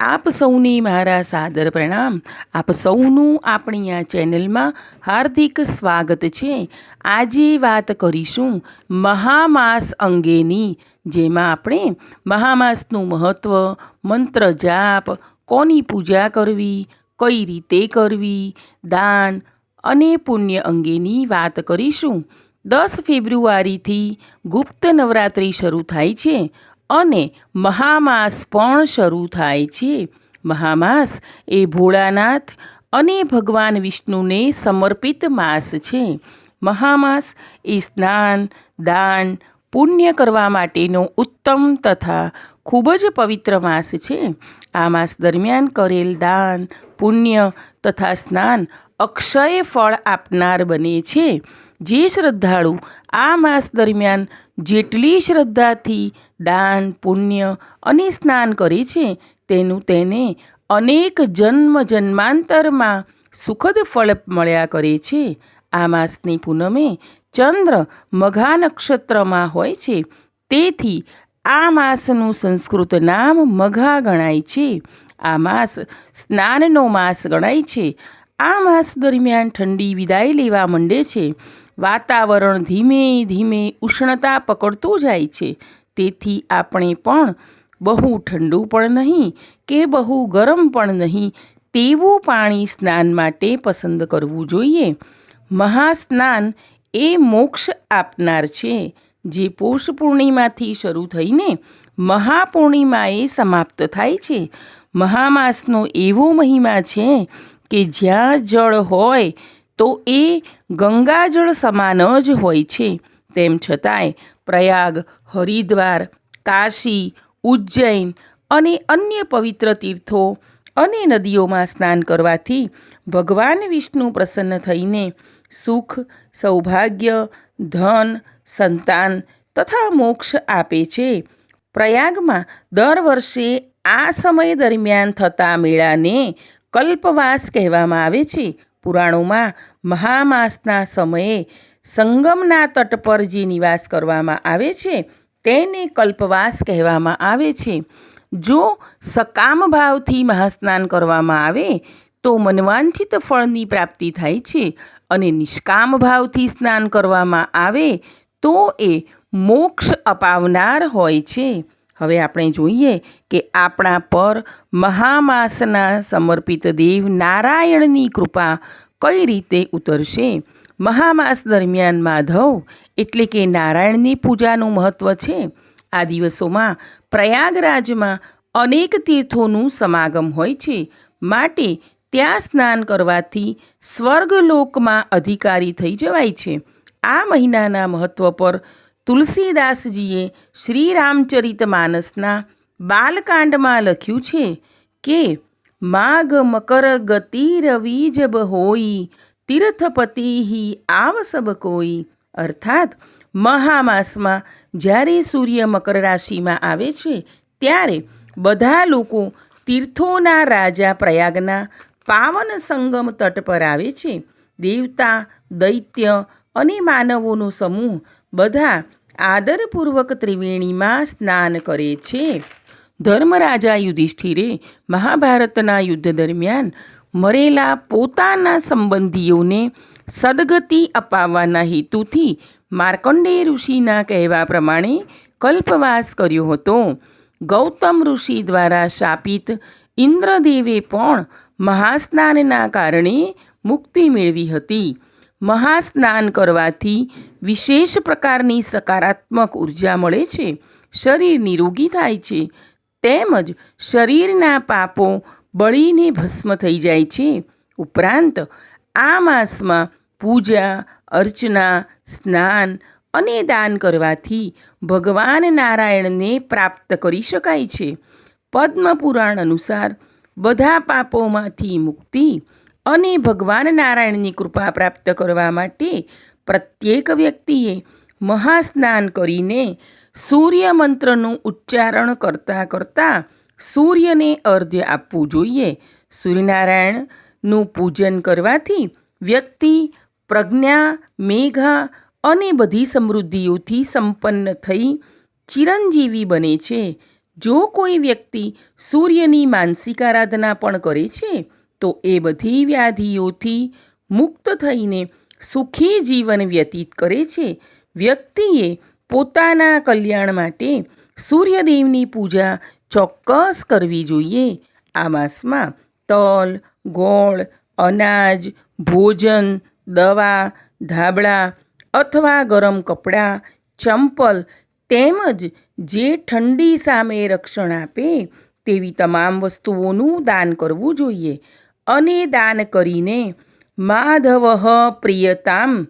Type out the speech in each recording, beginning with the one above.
આપ સૌને મારા સાદર પ્રણામ. આપ સૌનું આપણી આ ચેનલમાં હાર્દિક સ્વાગત છે. આજે વાત કરીશું મહામાસ અંગેની, જેમાં આપણે મહામાસનું મહત્ત્વ મંત્ર જાપ, કોની પૂજા કરવી, કઈ રીતે કરવી, દાન અને પુણ્ય અંગેની વાત કરીશું. દસ ફેબ્રુઆરીથી ગુપ્ત નવરાત્રિ શરૂ થાય છે. અને મહામાસ પણ શરૂ થાય છે. મહામાસ એ ભોળાનાથ અને ભગવાન વિષ્ણુને સમર્પિત માસ છે. મહામાસ એ સ્નાન, દાન, પુણ્ય કરવા માટેનો ઉત્તમ તથા ખૂબ જ પવિત્ર માસ છે. આ માસ દરમિયાન કરેલ દાન, પુણ્ય તથા સ્નાન અક્ષય ફળ આપનાર બને છે. જે શ્રદ્ધાળુ આ માસ દરમિયાન જેટલી શ્રદ્ધાથી દાન, પુણ્ય અને સ્નાન કરે છે, તેનું તેને અનેક જન્મ જન્માંતરમાં સુખદ ફળ મળ્યા કરે છે. આ માસની પૂનમે ચંદ્ર મઘા નક્ષત્રમાં હોય છે. તેથી આ માસનું સંસ્કૃત નામ મઘા ગણાય છે. આ માસ સ્નાનનો માસ ગણાય છે. આ માસ દરમિયાન ઠંડી વિદાય લેવા માંડે છે. વાતાવરણ ધીમે ધીમે ઉષ્ણતા પકડતું જાય છે. તેથી આપણે પણ બહુ ઠંડુ પણ નહીં કે બહુ ગરમ પણ નહીં તેવું પાણી સ્નાન માટે પસંદ કરવું જોઈએ. મહાસ્નાન એ મોક્ષ આપનાર છે. જે પોષ પૂર્ણિમાથી શરૂ થઈને મહાપૂર્ણિમાએ સમાપ્ત થાય છે. મહામાસનો એવો મહિમા છે કે જ્યાં જળ હોય તો એ ગંગાજળ સમાન જ હોય છે. તેમ છતાંય પ્રયાગ, હરિદ્વાર, કાશી, ઉજ્જૈન અને અન્ય પવિત્ર તીર્થો અને નદીઓમાં સ્નાન કરવાથી ભગવાન વિષ્ણુ પ્રસન્ન થઈને સુખ, સૌભાગ્ય, ધન, સંતાન તથા મોક્ષ આપે છે. પ્રયાગમાં દર વર્ષે આ સમય દરમિયાન થતા મેળાને કલ્પવાસ કહેવામાં આવે છે. પુરાણોમાં મહામાસના સમયે સંગમના તટ પર જે નિવાસ કરવામાં આવે છે, તેને કલ્પવાસ કહેવામાં આવે છે. જો સકામ ભાવથી મહાસ્નાન કરવામાં આવે, તો મનવાંછિત ફળની પ્રાપ્તિ થાય છે અને નિષ્કામ ભાવથી સ્નાન કરવામાં આવે, તો એ મોક્ષ અપાવનાર હોય છે. હવે આપણે જોઈએ કે આપણા પર મહામાસના સમર્પિત દેવ નારાયણની કૃપા કઈ રીતે ઉતરશે? મહામાસ દરમિયાન માધવ એટલે કે નારાયણની પૂજાનું મહત્ત્વ છે. આ દિવસોમાં પ્રયાગરાજમાં અનેક તીર્થોનું સમાગમ હોય છે. માટે ત્યાં સ્નાન કરવાથી સ્વર્ગલોકમાં અધિકારી થઈ જવાય છે. આ મહિનાના મહત્ત્વ પર તુલસીદાસજીએ શ્રી રામચરિત માનસના બાલકાંડમાં લખ્યું છે કે, માગ મકર ગતિ રવિ જબ હોઈ તીર્થપતિ આવ સબ કોઈ. અર્થાત, મહામાસમાં જ્યારે સૂર્ય મકર રાશિમાં આવે છે, ત્યારે બધા લોકો તીર્થોના રાજા પ્રયાગના પાવન સંગમ તટ પર આવે છે. દેવતા, દૈત્ય અને માનવોનો સમૂહ બધા આદરપૂર્વક ત્રિવેણીમાં સ્નાન કરે છે. ધર્મરાજા યુધિષ્ઠિરે મહાભારતના યુદ્ધ દરમિયાન મરેલા પોતાના સંબંધીઓને સદગતિ અપાવવાના હેતુથી માર્કંડેય ઋષિના કહેવા પ્રમાણે કલ્પવાસ કર્યો હતો. ગૌતમ ઋષિ દ્વારા શાપિત ઇન્દ્રદેવે પણ મહાસ્નાનના કારણે મુક્તિ મેળવી હતી. મહાસ્નાન કરવાથી વિશેષ પ્રકારની સકારાત્મક ઊર્જા મળે છે, શરીર નિરોગી થાય છે, તેમજ શરીરના પાપો બળીને ભસ્મ થઈ જાય છે. ઉપરાંત, આ માસમાં પૂજા, અર્ચના, સ્નાન અને દાન કરવાથી ભગવાન નારાયણને પ્રાપ્ત કરી શકાય છે. પદ્મપુરાણ અનુસાર, બધા પાપોમાંથી મુક્તિ અને ભગવાન નારાયણની કૃપા પ્રાપ્ત કરવા માટે પ્રત્યેક વ્યક્તિએ મહાસ્નાન કરીને સૂર્ય મંત્રનું ઉચ્ચારણ કરતાં કરતાં સૂર્યને અર્ધ્ય આપવું જોઈએ. સૂર્યનારાયણનું પૂજન કરવાથી વ્યક્તિ પ્રજ્ઞા, મેઘા અને બધી સમૃદ્ધિઓથી સંપન્ન થઈ ચિરંજીવી બને છે. જો કોઈ વ્યક્તિ સૂર્યની માનસિક આરાધના પણ કરે છે તો એ બધી વ્યાધિઓથી મુક્ત થઈને સુખી જીવન વ્યતીત કરે છે. વ્યક્તિએ પોતાના કલ્યાણ માટે સૂર્યદેવની પૂજા ચોક્કસ કરવી જોઈએ. આ માસમાં તલ, ગોળ, અનાજ, ભોજન, દવા, ધાબળા અથવા ગરમ કપડાં, ચંપલ તેમજ જે ઠંડી સામે રક્ષણ આપે તેવી તમામ વસ્તુઓનું દાન કરવું જોઈએ. અને દાન કરીને, માધવ પ્રિયતામ,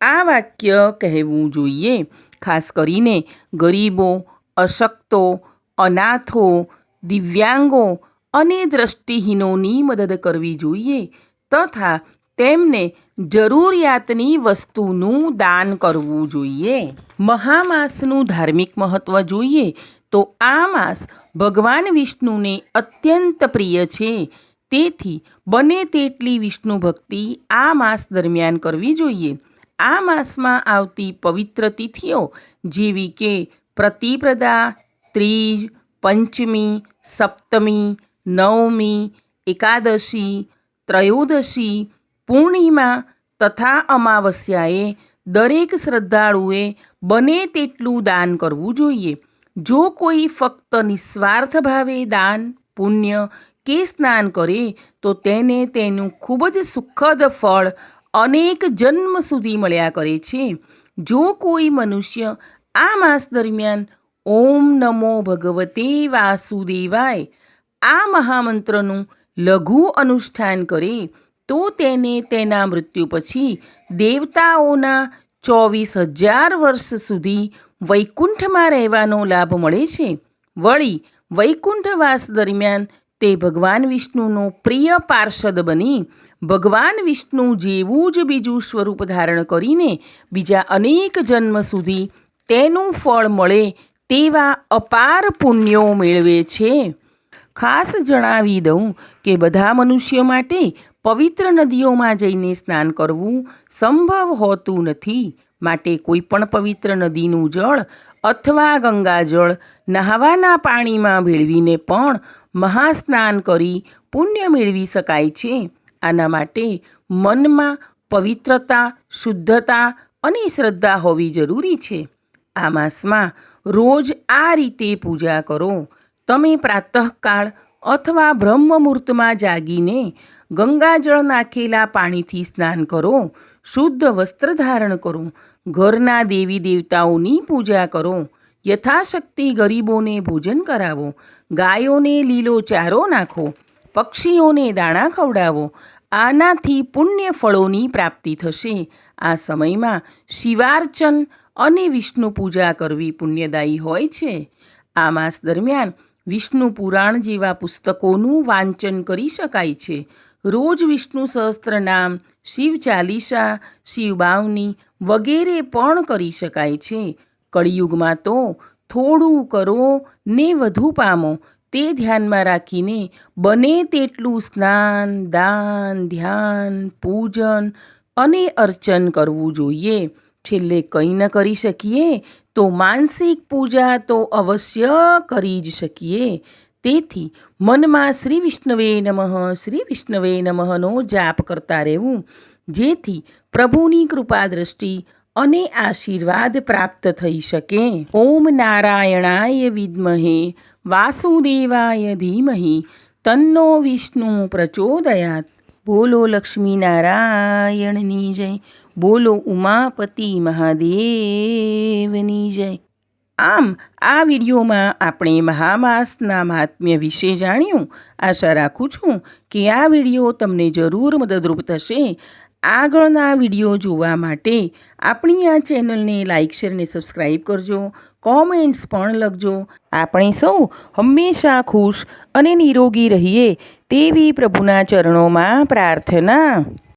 આ વાક્ય કહેવું જોઈએ. ખાસ કરીને ગરીબો, અશક્તો, અનાથો, દિવ્યાંગો અને દ્રષ્ટિહીનોની મદદ કરવી જોઈએ તથા તેમને જરૂરિયાતની વસ્તુનું દાન કરવું જોઈએ. મહામાસનું ધાર્મિક મહત્ત્વ જોઈએ તો આ માસ ભગવાન વિષ્ણુને અત્યંત પ્રિય છે. તેથી બને તેટલી વિષ્ણુ ભક્તિ આ માસ દરમિયાન કરવી જોઈએ. આ માસમાં આવતી પવિત્ર તિથિઓ જેવી કે પ્રતિપ્રદા, ત્રીજ, પંચમી, સપ્તમી, નવમી, એકાદશી, ત્રયોદશી, પૂર્ણિમા તથા અમાવસ્યાએ દરેક શ્રદ્ધાળુએ બને તેટલું દાન કરવું જોઈએ. જો કોઈ ફક્ત નિસ્વાર્થ ભાવે દાન, પુણ્ય કે સ્નાન કરે, તો તેને તેનું ખૂબ જ સુખદ ફળ અનેક જન્મ સુધી મળ્યા કરે છે. જો કોઈ મનુષ્ય આ માસ દરમિયાન ઓમ નમો ભગવતે વાસુદેવાય, આ મહામંત્રનું લઘુ અનુષ્ઠાન કરે, તો તેને તેના મૃત્યુ પછી દેવતાઓના ચોવીસ હજાર વર્ષ સુધી વૈકુંઠમાં રહેવાનો લાભ મળે છે. વળી, વૈકુંઠવાસ દરમિયાન તે ભગવાન વિષ્ણુનો પ્રિય પાર્ષદ બની, ભગવાન વિષ્ણુ જેવું જ બીજું સ્વરૂપ ધારણ કરીને બીજા અનેક જન્મ સુધી તેનું ફળ મળે તેવા અપાર પુણ્યો મેળવે છે. ખાસ જણાવી દઉં કે બધા મનુષ્યો માટે પવિત્ર નદીઓમાં જઈને સ્નાન કરવું સંભવ હોતું નથી. માટે કોઈ પણ પવિત્ર નદીનું જળ અથવા ગંગાજળ નહાવાના પાણીમાં ભેળવીને પણ મહાસ્નાન કરી પુણ્ય મેળવી શકાય છે. આના માટે મનમાં પવિત્રતા, શુદ્ધતા અને શ્રદ્ધા હોવી જરૂરી છે. આ માસમાં રોજ આ રીતે પૂજા કરો. તમે પ્રાતઃકાળ અથવા બ્રહ્મ મુહૂર્તમાં જાગીને ગંગાજળ નાખેલા પાણીથી સ્નાન કરો, શુદ્ધ વસ્ત્ર ધારણ કરો, ઘરના દેવી દેવતાઓની પૂજા કરો, યથાશક્તિ ગરીબોને ભોજન કરાવો, ગાયોને લીલો ચારો નાખો, પક્ષીઓને દાણા ખવડાવો, આનાથી પુણ્ય ફળોની પ્રાપ્તિ થશે. આ સમયમાં શિવાર્ચન અને વિષ્ણુ પૂજા કરવી પુણ્યદાયી હોય છે. આ માસ દરમિયાન વિષ્ણુ પુરાણ જેવા પુસ્તકોનું વાંચન કરી શકાય છે. રોજ વિષ્ણુ સહસ્ત્ર નામ, શિવ ચાલીસા, શિવ બાવની વગેરે પણ કરી શકાય છે. કળિયુગમાં તો થોડું કરો ને વધુ પામો, તે ધ્યાનમાં રાખીને બને તેટલું સ્નાન, દાન, ધ્યાન, પૂજન અને અર્ચન કરવું જોઈએ. છેલ્લે કંઈ ન કરી શકીએ, તો માનસિક પૂજા તો અવશ્ય કરી જ શકીએ. તેથી મનમાં શ્રી વિષ્ણવે નમઃ, શ્રી વિષ્ણવે નમઃનો જાપ કરતા રહેવું, જેથી પ્રભુની કૃપા દ્રષ્ટિ અને આશીર્વાદ પ્રાપ્ત થઈ શકે. ઓમ નારાયણાય વિદ્મહે, વાસુદેવાય ધીમહિ, તન્નો વિષ્ણુ પ્રચોદયાત. બોલો લક્ષ્મી નારાયણની જય. બોલો ઉમાપતિ મહાદેવની જય. આમ, આ વિડીયોમાં આપણે મહામાસના મહાત્મ્ય વિશે જાણ્યું. આશા રાખું છું કે આ વીડિયો તમને જરૂર મદદરૂપ થશે. આગળના વીડિયો જોવા માટે આપણી આ ચેનલને લાઇક શેર અને સબસ્ક્રાઈબ કરજો. કોમેન્ટ્સ પણ લખજો. આપણે સૌ હંમેશા ખુશ અને નિરોગી રહીએ તેવી પ્રભુના ચરણોમાં પ્રાર્થના.